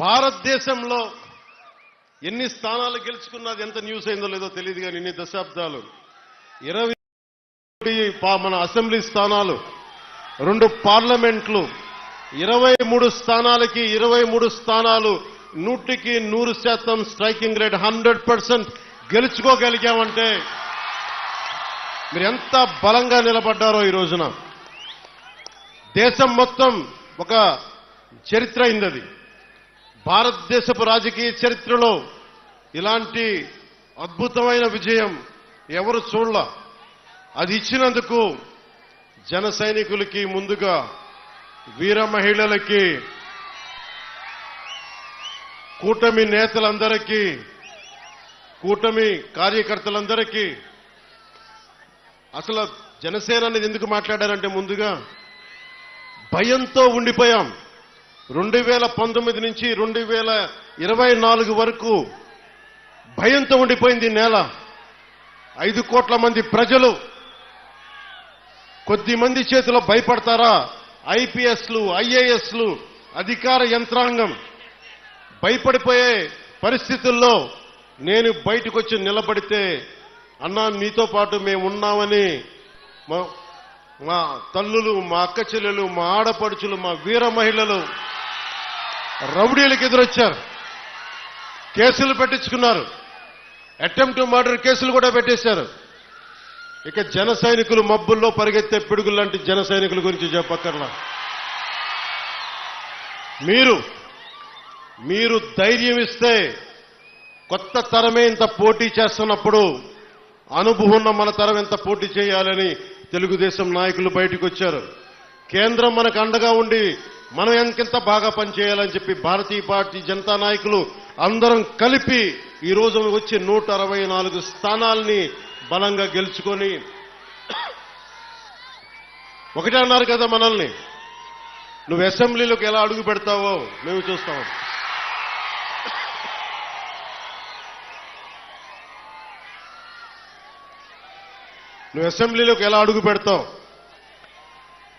భారతదేశంలో ఎన్ని స్థానాలు గెలుచుకున్నది ఎంత న్యూస్ అయిందో లేదో తెలియదు కానీ ఇన్ని దశాబ్దాలు. ఇరవై పా- మన అసెంబ్లీ స్థానాలు రెండు పార్లమెంట్లు ఇరవై మూడు స్థానాలకి ఇరవై మూడు స్థానాలు నూటికి నూరు శాతం స్ట్రైకింగ్ రేట్ హండ్రెడ్ పర్సెంట్ గెలుచుకోగలిగామంటే మీరు ఎంత బలంగా నిలబడ్డారో ఈ రోజున. దేశం మొత్తం ఒక చరిత్ర అయింది అది. భారతదేశపు రాజకీయ చరిత్రలో ఇలాంటి అద్భుతమైన విజయం ఎవరు చూడలా? అది ఇచ్చినందుకు జన సైనికులకి ముందుగా వీర మహిళలకి కూటమి నేతలందరికీ కూటమి కార్యకర్తలందరికీ అసలు జనసేన అనేది ఎందుకు మాట్లాడారంటే ముందుగా భయంతో ఉండిపోయాం. రెండు వేల పంతొమ్మిది నుంచి రెండు వేల ఇరవై నాలుగు వరకు భయంతో ఉండిపోయింది నేల. ఐదు కోట్ల మంది ప్రజలు కొద్ది మంది చేతిలో భయపడతారా? ఐపీఎస్లు ఐఏఎస్లు అధికార యంత్రాంగం భయపడిపోయే పరిస్థితుల్లో నేను బయటకు వచ్చి నిలబడితే అన్నా మీతో పాటు మేము ఉన్నామని మా- మా తల్లులు మా అక్క చెల్లెలు మా ఆడపడుచులు మా వీర మహిళలు రౌడీలకు ఎదురొచ్చారు. కేసులు పెట్టించుకున్నారు. అటెంప్ట్ మర్డర్ కేసులు కూడా పెట్టేశారు. ఇక జన సైనికులు మబ్బుల్లో పరిగెత్తే పిడుగులు లాంటి జన సైనికుల గురించి చెప్పక్కర్లా. మీరు మీరు ధైర్యం ఇస్తే కొత్త తరమే ఇంత పోటీ చేస్తున్నప్పుడు అనుభవం ఉన్న మన తరం ఎంత పోటీ చేయాలని తెలుగుదేశం నాయకులు బయటకు వచ్చారు కేంద్రం మనకు అండగా ఉండి మనం ఎంకెంత బాగా పనిచేయాలని చెప్పి భారతీయ పార్టీ జనతా నాయకులు అందరం కలిపి ఈ రోజు వచ్చి నూట అరవై నాలుగు స్థానాల్ని బలంగా గెలుచుకొని ఒకటే అన్నారు కదా మనల్ని. నువ్వు అసెంబ్లీలోకి ఎలా అడుగు పెడతావో మేము చూస్తాం. నువ్వు అసెంబ్లీలోకి ఎలా అడుగు పెడతావు?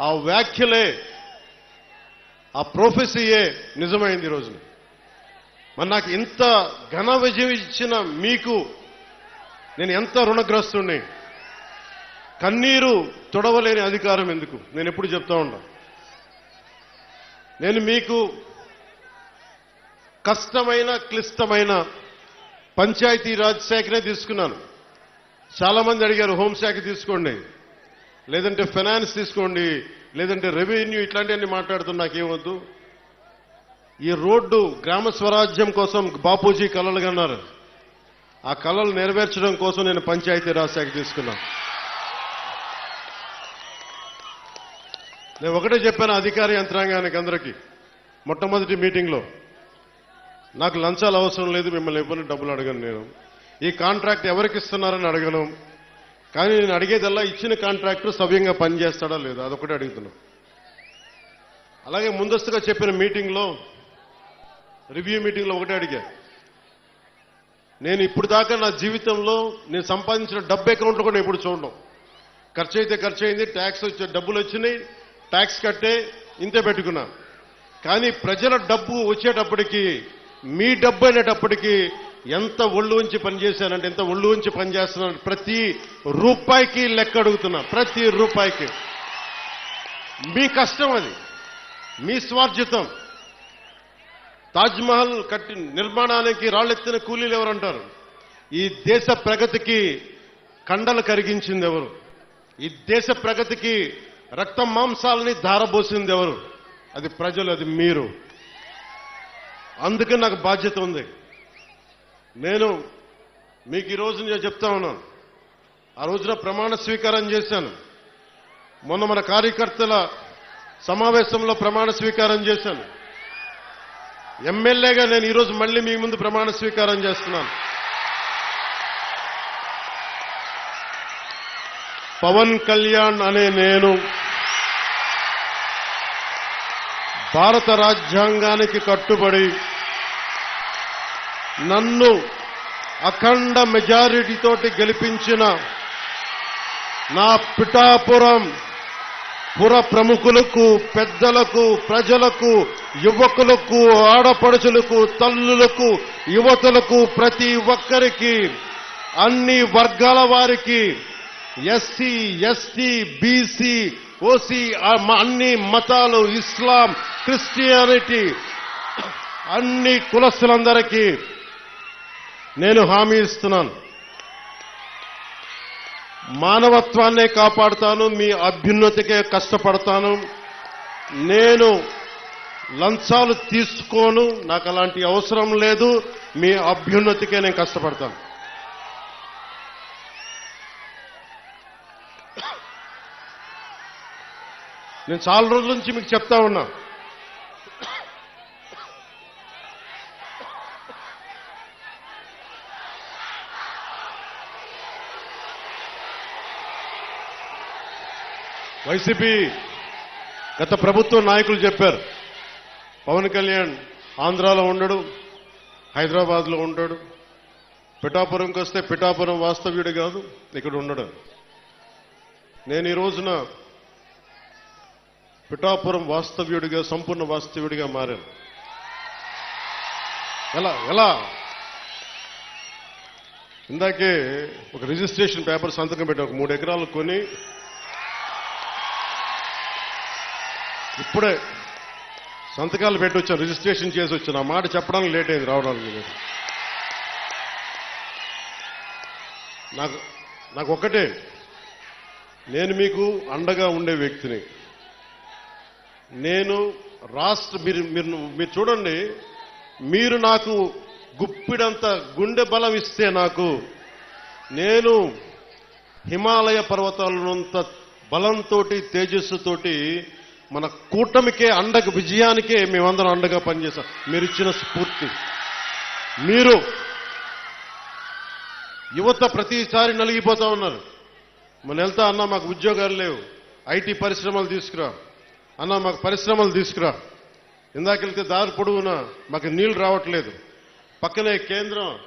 ఆ వ్యాఖ్యలే ఆ ప్రొఫెసీయే నిజమైంది ఈ రోజున. మరి నాకు ఇంత ఘన విజయం ఇచ్చిన మీకు నేను ఎంత రుణగ్రస్తుణ్ణి? కన్నీరు తొడవలేని అధికారం ఎందుకు? నేను ఎప్పుడు చెప్తా ఉన్నా. నేను మీకు కష్టమైన క్లిష్టమైన పంచాయతీ రాజ్ శాఖనే తీసుకున్నాను. చాలా మంది అడిగారు హోంశాఖ తీసుకోండి. లేదంటే ఫైనాన్స్ తీసుకోండి లేదంటే రెవెన్యూ ఇట్లాంటివన్నీ మాట్లాడుతున్నా నాకేమొద్దు. ఈ రోడ్డు గ్రామ స్వరాజ్యం కోసం బాపూజీ కలలు కన్నారు. ఆ కళలు నెరవేర్చడం కోసం నేను పంచాయతీ రాజ్ శాఖ తీసుకున్నాను నేను ఒకటే చెప్పాను అధికార యంత్రాంగానికి అందరికీ మొట్టమొదటి మీటింగ్లో. నాకు లంచాలు అవసరం లేదు మిమ్మల్ని ఎవరిని డబ్బులు అడగను నేను. ఈ కాంట్రాక్ట్ ఎవరికి ఇస్తున్నారని అడగను. కానీ నేను అడిగేదల్లా ఇచ్చిన కాంట్రాక్టర్ సవ్యంగా పనిచేస్తాడా లేదా? అదొకటి అడుగుతున్నాం. అలాగే ముందస్తుగా చెప్పిన మీటింగ్లో రివ్యూ మీటింగ్లో ఒకటే అడిగా. నేను ఇప్పుడు దాకా నా జీవితంలో నేను సంపాదించిన డబ్బు అకౌంట్లో కూడా ఎప్పుడు చూడడం ఖర్చు అయితే ఖర్చు అయింది ట్యాక్స్ వచ్చే డబ్బులు వచ్చినాయి ట్యాక్స్ కట్టే ఇంతే పెట్టుకున్నా. కానీ ప్రజల డబ్బు వచ్చేటప్పటికి మీ డబ్బు అనేటప్పటికీ ఎంత ఒళ్ళు ఉంచి పనిచేశానంటే ఎంత ఒళ్ళు ఉంచి పనిచేస్తున్నాను ప్రతి రూపాయికి లెక్క అడుగుతున్నా ప్రతి రూపాయికి. మీ కష్టం అది. మీ స్వార్జితం. తాజ్మహల్ కట్టి నిర్మాణానికి రాళ్ళెత్తిన కూలీలు ఎవరంటారు? ఈ దేశ ప్రగతికి కండలు కరిగించింది ఎవరు? ఈ దేశ ప్రగతికి రక్త మాంసాలని ధారబోసింది ఎవరు? అది ప్రజలు అది మీరు. అందుకే నాకు బాధ్యత ఉంది. నేను మీకు ఈ నేను చెప్తా ఉన్నాను. ఆ రోజున ప్రమాణ స్వీకారం చేశాను. మొన్న మన కార్యకర్తల సమావేశంలో ప్రమాణ స్వీకారం చేశాను. ఎమ్మెల్యేగా నేను ఈరోజు మళ్ళీ మీ ముందు ప్రమాణ స్వీకారం చేస్తున్నాను. పవన్ కళ్యాణ్ అనే నేను భారత రాజ్యాంగానికి కట్టుబడి నన్ను అఖండ మెజారిటీతోటి గెలిపించిన నా పిఠాపురం పుర ప్రముఖులకు పెద్దలకు ప్రజలకు యువకులకు ఆడపడుచులకు తల్లులకు యువతులకు ప్రతి ఒక్కరికి అన్ని వర్గాల వారికి ఎస్సీ ఎస్టీ బీసీ ఓసీ అన్ని మతాలు ఇస్లాం క్రిస్టియానిటీ అన్ని కులస్తులందరికీ నేను హామీ ఇస్తున్నాను. మానవత్వాన్నే కాపాడుతాను మీ అభ్యున్నతికే కష్టపడతాను. నేను లంచాలు తీసుకోను నాకు అలాంటి అవసరం లేదు మీ అభ్యున్నతికే నేను కష్టపడతాను. నేను చాలా రోజుల నుంచి మీకు చెప్తా ఉన్నా. వైసీపీ గత ప్రభుత్వ నాయకులు చెప్పారు పవన్ కళ్యాణ్ ఆంధ్రాలో ఉండడు హైదరాబాద్లో ఉంటాడు పిఠాపురంకి వస్తే పిఠాపురం వాస్తవ్యుడు కాదు ఇక్కడ ఉండడు. నేను ఈ రోజున పిఠాపురం వాస్తవ్యుడిగా సంపూర్ణ వాస్తవ్యుడిగా మారాను. ఎలా ఎలా? ఇందాకే ఒక రిజిస్ట్రేషన్ పేపర్ సంతకం పెట్టి ఒక మూడు ఎకరాలు కొని ఇప్పుడే సంతకాలు పెట్టి వచ్చాను రిజిస్ట్రేషన్ చేసి వచ్చాను ఆ మాట చెప్పడానికి లేట్ అయింది రావడానికి లేదు. నాకు నాకు ఒక్కటే నేను మీకు అండగా ఉండే వ్యక్తిని. నేను రాష్ట్ర మీరు మీరు మీరు చూడండి మీరు నాకు గుప్పిడంత గుండె బలం ఇస్తే నాకు నేను హిమాలయ పర్వతాలనంత బలంతో తేజస్సుతోటి మన కూటమికే అండకు విజయానికే మేమందరం అండగా పనిచేస్తాం మీరు ఇచ్చిన స్ఫూర్తి. మీరు యువత ప్రతిసారి నలిగిపోతా ఉన్నారు. మన వెళ్తా అన్న మాకు ఉద్యోగాలు లేవు. ఐటీ పరిశ్రమలు తీసుకురా. అన్న మాకు పరిశ్రమలు తీసుకురా. ఇందాకెళ్తే దారి పొడవునా మాకు నీళ్ళు రావట్లేదు. పక్కనే కేంద్రం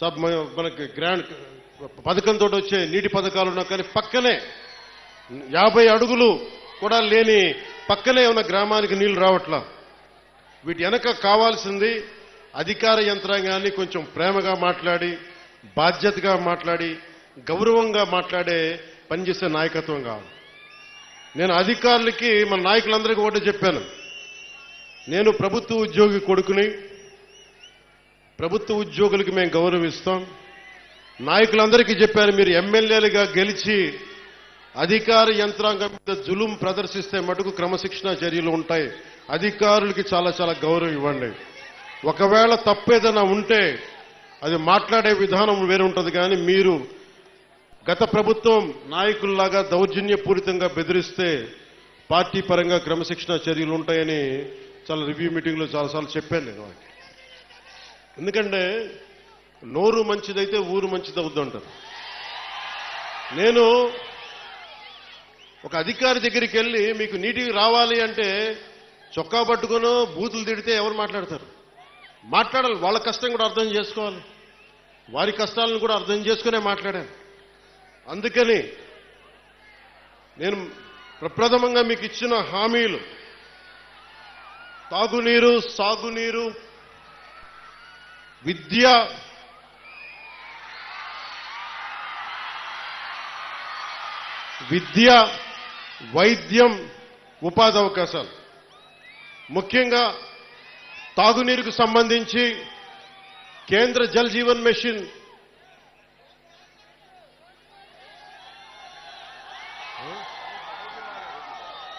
సబ్ మనకి గ్రాండ్ పథకంతో వచ్చే నీటి పథకాలు ఉన్నా కానీ పక్కనే యాభై అడుగులు కూడా లేని పక్కనే ఉన్న గ్రామానికి నీళ్ళు రావట్లా. వీటి వెనక కావాల్సింది అధికార యంత్రాంగాన్ని కొంచెం ప్రేమగా మాట్లాడి బాధ్యతగా మాట్లాడి గౌరవంగా మాట్లాడే పనిచేసే నాయకత్వం కావాలి. నేను అధికారులకి మన నాయకులందరికీ ఒకటి చెప్పాను. నేను ప్రభుత్వ ఉద్యోగి కొడుకుని ప్రభుత్వ ఉద్యోగులకి మేము గౌరవిస్తాం. నాయకులందరికీ చెప్పాను మీరు ఎమ్మెల్యేలుగా గెలిచి అధికార యంత్రాంగం మీద జులుం ప్రదర్శిస్తే మటుకు క్రమశిక్షణ చర్యలు ఉంటాయి. అధికారులకి చాలా చాలా గౌరవం ఇవ్వండి. ఒకవేళ తప్పేదైనా ఉంటే అది మాట్లాడే విధానం వేరు ఉంటుంది కానీ మీరు గత ప్రభుత్వం నాయకుల్లాగా దౌర్జన్యపూరితంగా బెదిరిస్తే పార్టీ పరంగా క్రమశిక్షణ చర్యలు ఉంటాయని చాలా రివ్యూ మీటింగ్లో చాలాసార్లు చెప్పాను నేను వాళ్ళకి ఎందుకంటే నోరు మంచిదైతే ఊరు మంచిది అవుద్దంటారు నేను ఒక అధికారి దగ్గరికి వెళ్ళి మీకు నీటికి రావాలి అంటే చొక్కా పట్టుకునో బూతులు తిడితే ఎవరు మాట్లాడతారు? మాట్లాడాలి. వాళ్ళ కష్టం కూడా అర్థం చేసుకోవాలి. వారి కష్టాలను కూడా అర్థం చేసుకునే మాట్లాడాను. అందుకని నేను ప్రప్రథమంగా మీకు ఇచ్చిన హామీలు. తాగునీరు సాగునీరు విద్య విద్య వైద్యం ఉపాధి అవకాశాలు. ముఖ్యంగా తాగునీరుకు సంబంధించి కేంద్ర జల్ జీవన్ మిషన్